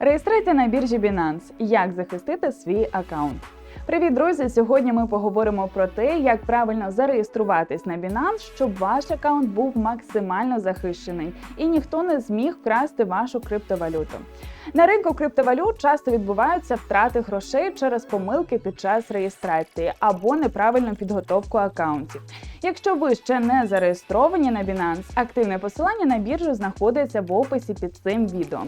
Реєстрація на біржі Binance. Як захистити свій аккаунт? Привіт, друзі! Сьогодні ми поговоримо про те, як правильно зареєструватись на Binance, щоб ваш аккаунт був максимально захищений і ніхто не зміг вкрасти вашу криптовалюту. На ринку криптовалют часто відбуваються втрати грошей через помилки під час реєстрації або неправильну підготовку аккаунтів. Якщо ви ще не зареєстровані на Binance, активне посилання на біржу знаходиться в описі під цим відео.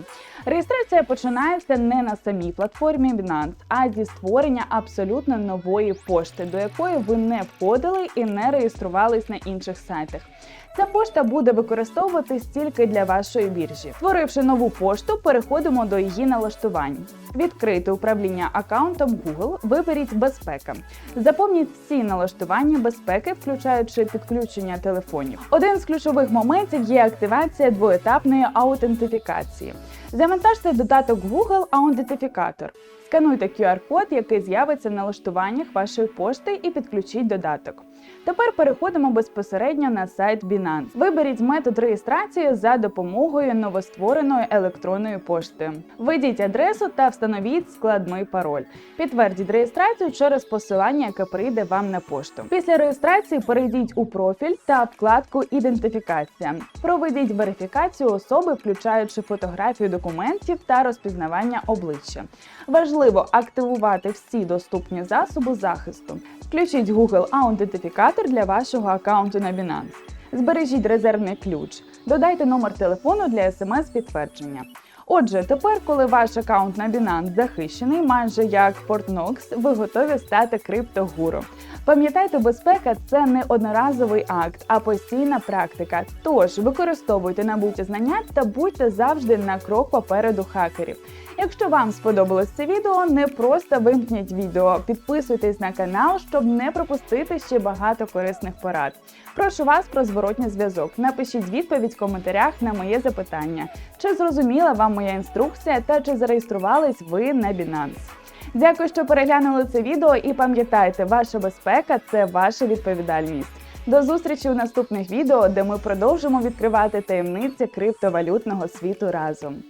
Реєстрація починається не на самій платформі Binance, а зі створення абсолютно нової пошти, до якої ви не входили і не реєструвались на інших сайтах. Ця пошта буде використовуватись тільки для вашої біржі. Створивши нову пошту, переходимо до її налаштувань. Відкрити управління аккаунтом Google, виберіть безпека. Заповніть всі налаштування безпеки, включаючи підключення телефонів. Один з ключових моментів є активація двоетапної аутентифікації. Завантажте додаток Google Аутентифікатор. Скануйте QR-код, який з'явиться в налаштуваннях вашої пошти, і підключіть додаток. Тепер переходимо безпосередньо на сайт Binance. Виберіть метод реєстрації за допомогою новоствореної електронної пошти. Введіть адресу та встановіть складний пароль. Підтвердіть реєстрацію через посилання, яке прийде вам на пошту. Після реєстрації перейдіть у профіль та вкладку Ідентифікація. Проведіть верифікацію особи, включаючи фотографію документів та розпізнавання обличчя. Важливо активувати всі доступні засоби захисту. Включіть Google Аутентифікатор для вашого аккаунту на Binance. Збережіть резервний ключ. Додайте номер телефону для смс-підтвердження. Отже, тепер, коли ваш аккаунт на Binance захищений, майже як Fortnox, ви готові стати криптогуру. Пам'ятайте, безпека це не одноразовий акт, а постійна практика. Тож використовуйте набуті знання та будьте завжди на крок попереду хакерів. Якщо вам сподобалось це відео, не просто вимкніть відео, підписуйтесь на канал, щоб не пропустити ще багато корисних порад. Прошу вас про зворотній зв'язок. Напишіть відповідь в коментарях на моє запитання, чи зрозуміла вам моя інструкція та чи зареєструвались ви на Binance. Дякую, що переглянули це відео і пам'ятайте, ваша безпека це ваша відповідальність. До зустрічі у наступних відео, де ми продовжимо відкривати таємниці криптовалютного світу разом.